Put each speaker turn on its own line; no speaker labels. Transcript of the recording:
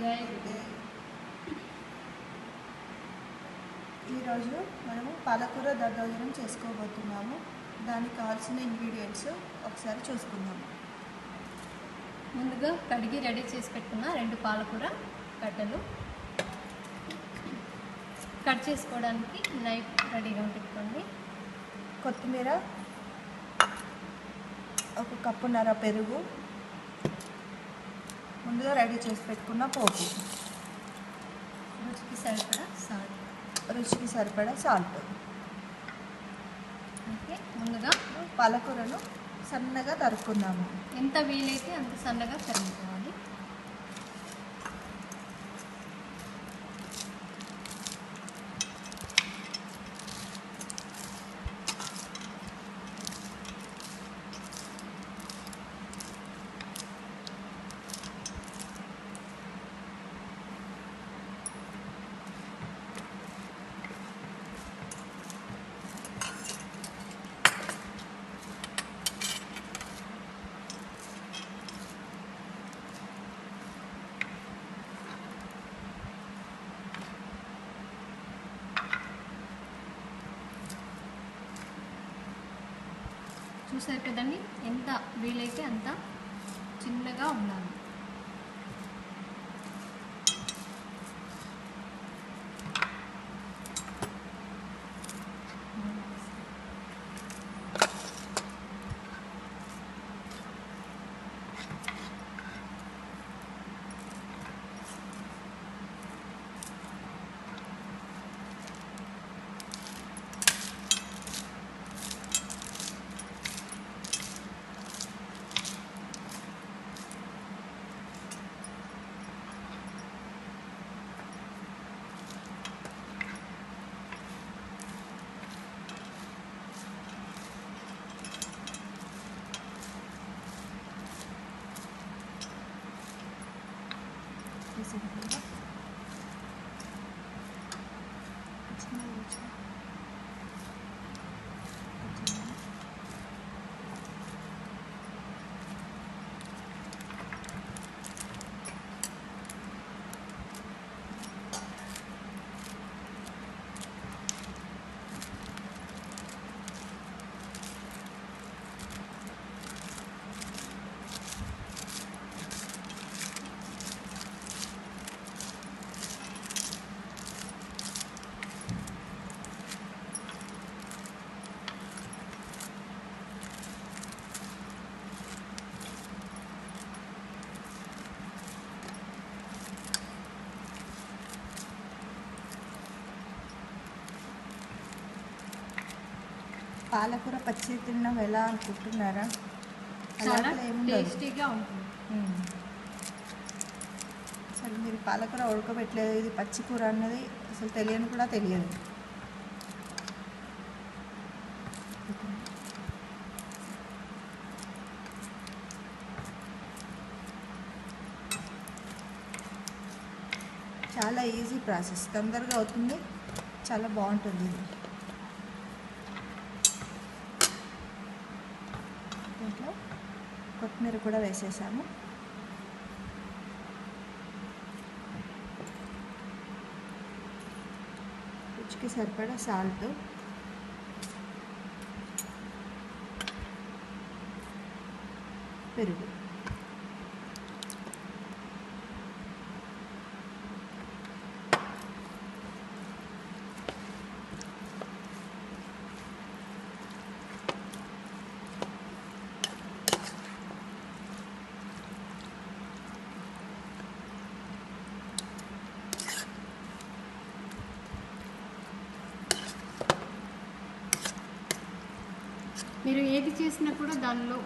జై
ఈరోజు మనము పాలకూర దద్దోజనం చేసుకోబోతున్నాము. దానికి కావాల్సిన ఇంగ్రీడియంట్స్ ఒకసారి చూసుకుందాము
ముందుగా కడిగి రెడీ చేసి పెట్టుకున్న రెండు పాలకూర కట్టలు కట్ చేసుకోవడానికి నైఫ్ రెడీగా పెట్టుకోండి
కొత్తిమీర ఒక కప్పున్నర పెరుగు ముందుగా రెడీ చేసి పెట్టుకున్న పోపు.
రుచికి సరిపడా సాల్ట్.
రుచికి సరిపడా సాల్ట్.
ఓకే ముందుగా
పాలకూరను సన్నగా తరుక్కుందాము.
ఎంత వీలైతే అంత సన్నగా తరుముకోవాలి. చూసారు కదండి? ఎంత వీలైతే అంత చిన్నగా ఉండాలి. sí.
పాలకూర పచ్చి తిన్నాం ఎలా అనుకుంటున్నారా?
చాలా. టేస్టీగా ఉంటుంది.
అసలు మీరు పాలకూర ఉడకబెట్టలేదు ఇది పచ్చి కూర అన్నది అసలు తెలియని కూడా తెలియదు. చాలా ఈజీ ప్రాసెస్. తొందరగా అవుతుంది. చాలా బాగుంటుంది ఇది. దీంట్లో కొత్తిమీర కూడా వేసేసాము. రుచికి సరిపడా సాల్ట్. పెరుగు.
మీరు ఏది చేసినా కూడా దానిలో